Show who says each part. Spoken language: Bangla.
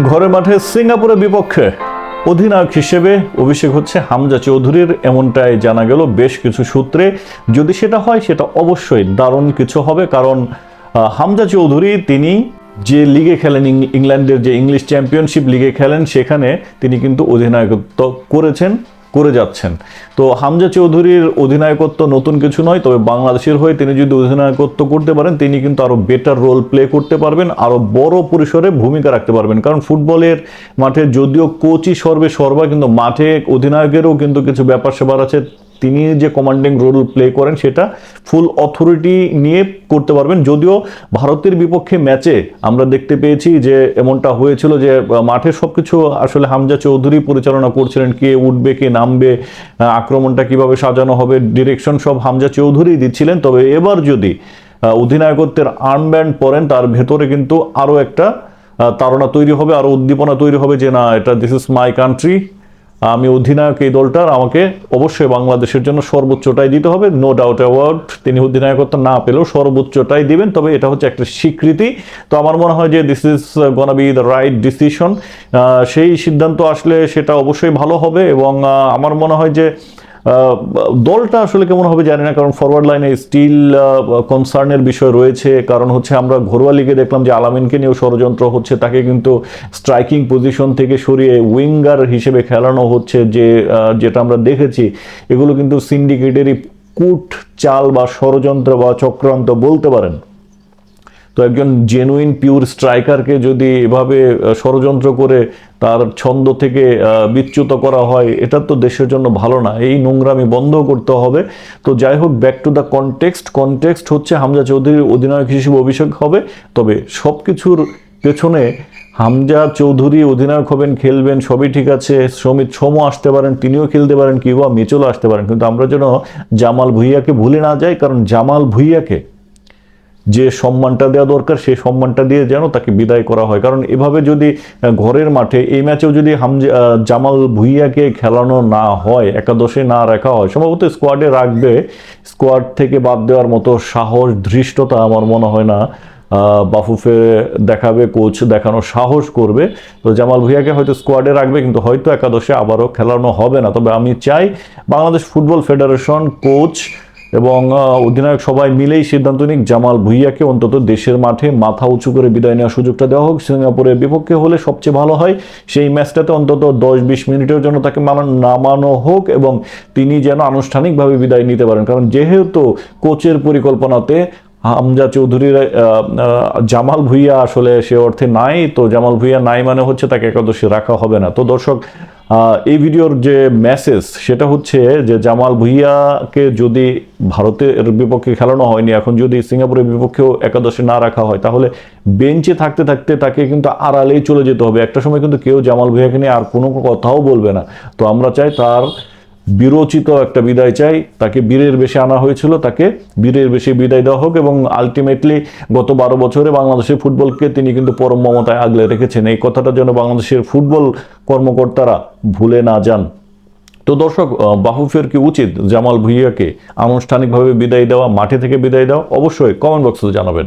Speaker 1: ঘরের মাঠে সিঙ্গাপুরের বিপক্ষে অধিনায়ক হিসেবে অভিষেক হচ্ছে হামজা চৌধুরীর, এমনটাই জানা গেল বেশ কিছু সূত্রে। যদি সেটা হয়, সেটা অবশ্যই দারুণ কিছু হবে, কারণ হামজা চৌধুরী তিনি যে লিগে খেলেন ইংল্যান্ডের যে ইংলিশ চ্যাম্পিয়নশিপ লিগে খেলেন, সেখানে তিনি কিন্তু অধিনায়কত্ব করেছেন। করে যাচ্ছেন। তো হামজা চৌধুরীর অধিনায়কত্ব নতুন কিছু নয়, তবে বাংলাদেশের হয়ে তিনি যদি অধিনায়কত্ব করতে পারেন, তিনি কিন্তু আরও বেটার রোল প্লে করতে পারবেন আরও বড় পরিসরে ভূমিকা রাখতে পারবেন। কারণ ফুটবলের মাঠে যদিও কোচই সর্বে সর্বা, কিন্তু মাঠে অধিনায়কেরও কিন্তু কিছু ব্যাপার স্যাপার আছে তিনি যে কমান্ডিং রোল প্লে করেন, সেটা ফুল অথরিটি নিয়ে করতে পারবেন। যদিও ভারতের বিপক্ষে ম্যাচে আমরা দেখতে পেয়েছি যে এমনটা হয়েছিল যে মাঠে সবকিছু আসলে হামজা চৌধুরী পরিচালনা করছিলেন, কে উঠবে, কে নামবে আক্রমণটা কীভাবে সাজানো হবে ডিরেকশন সব হামজা চৌধুরী দিচ্ছিলেন। তবে এবার যদি অধিনায়কত্বের আর্মব্যান্ড পরেন, তার ভেতরে কিন্তু আরও একটা তাড়না তৈরি হবে আরও উদ্দীপনা তৈরি হবে যে, না, এটা দিস ইজ মাই কান্ট্রি আমি অধিনায়ক এই দলটার আমাকে অবশ্যই বাংলাদেশের জন্য সর্বোচ্চটাই দিতে হবে নো ডাউট অ্যাওয়ার্ড তিনি অধিনায়কত্ব না পেলেও সর্বোচ্চটাই দিবেন, তবে এটা হচ্ছে একটা স্বীকৃতি। তো আমার মনে হয় যে this is gonna be the right decision সেই সিদ্ধান্ত আসলে সেটা অবশ্যই ভালো হবে এবং আমার মনে হয় যে দলটা আসলে কেমন হবে জানি না, কারণ ফরওয়ার্ড লাইনে স্টিল কনসার্নের বিষয় রয়েছে। কারণ হচ্ছে আমরা ঘরোয়া লিগে দেখলাম যে আলামিনকে নিয়েও ষড়যন্ত্র হচ্ছে। তাকে কিন্তু স্ট্রাইকিং পজিশন থেকে সরিয়ে উইঙ্গার হিসেবে খেলানো হচ্ছে যে যেটা আমরা দেখেছি। এগুলো কিন্তু সিন্ডিকেটেরই কুট, চাল বা ষড়যন্ত্র বা চক্রান্ত বলতে পারেন। তো একজন জেনুইন পিওর স্ট্রাইকারকে যদি এভাবে ষড়যন্ত্র করে তার ছন্দ থেকে বিচ্যুত করা হয়, এটা তো দেশের জন্য ভালো না। এই নোংরামি বন্ধ করতে হবে। তো যাই হোক back to the context context হচ্ছে হামজা চৌধুরীর অধিনায়ক হিসেবে অভিষেক হবে। তবে সব কিছুর পেছনে হামজা চৌধুরী অধিনায়ক হবেন, খেলবেন, সবই ঠিক আছে। সমিত সোমও আসতে পারেন, তিনিও খেলতে পারেন, কিংবা মিচলও আসতে পারেন। কিন্তু আমরা যেন জামাল ভুইয়াকে ভুলে না যাই, কারণ জামাল ভুইয়াকে যে সম্মানটা দেওয়া দরকার, সেই সম্মানটা দিয়ে যেন তাকে বিদায় করা হয়। কারণ এভাবে যদি ঘরের মাঠে এই ম্যাচেও যদি হামজা জামাল ভুইয়াকে খেলানো না হয়, একাদশে না রাখা হয়, সম্ভবত স্কোয়াডে রাখবে। স্কোয়াড থেকে বাদ দেওয়ার মতো সাহস, ধৃষ্টতা আমার মনে হয় না বাফুফে দেখাবে, কোচ দেখানোর সাহস করবে। তো জামাল ভুইয়াকে হয়তো স্কোয়াডে রাখবে, কিন্তু হয়তো একাদশে আবারও খেলানো হবে না। তবে আমি চাই বাংলাদেশ ফুটবল ফেডারেশন কোচ এবং অধিনায়ক সবাই মিলেই সিদ্ধান্ত নিক জামাল ভুইয়াকে। অন্তত দেশের মাঠে মাথা উঁচু করে বিদায় নেওয়ার সুযোগটা দেওয়া হোক। সিঙ্গাপুরের বিপক্ষে হলে সবচেয়ে ভালো হয়। সেই ম্যাচটাতে অন্তত দশ বিশ মিনিটের জন্য তাকে মানা- নামানো হোক এবং তিনি যেন আনুষ্ঠানিকভাবে বিদায় নিতে পারেন। কারণ যেহেতু কোচের পরিকল্পনাতে হামজা চৌধুরীর জামাল ভুইয়া আসলে সে অর্থে নাই, তো জামাল ভুইয়া নাই মানে হচ্ছে তাকে একাদশে রাখা হবে না। তো দর্শক এই ভিডিওর যে মেসেজ সেটা হচ্ছে যে জামাল ভুইয়াকে যদি ভারতের বিপক্ষে খেলানো হয়নি, এখন যদি সিঙ্গাপুরের বিপক্ষেও একাদশে না রাখা হয়, তাহলে বেঞ্চে থাকতে থাকতে তাকে কিন্তু আড়ালেই চলে যেতে হবে। একটা সময় কিন্তু কেউ জামাল ভুইয়াকে নিয়ে আর কোনো কথাও বলবে না। তো আমরা চাই তার বিরোচিত একটা বিদায় চাই। তাকে বীরের বেশে আনা হয়েছিল। তাকে বীরের বেশে বিদায় দেওয়া হোক এবং আলটিমেটলি গত বারো বছরে বাংলাদেশের ফুটবলকে তিনি কিন্তু পরম মমতায় আগলে রেখেছেন। এই কথাটা যেন বাংলাদেশের ফুটবল কর্মকর্তারা ভুলে না যান। তো দর্শক বাহুফের কি উচিত জামাল ভুইয়াকে আনুষ্ঠানিকভাবে বিদায় দেওয়া, মাঠে থেকে বিদায় দেওয়া? অবশ্যই কমেন্ট বক্সে জানাবেন।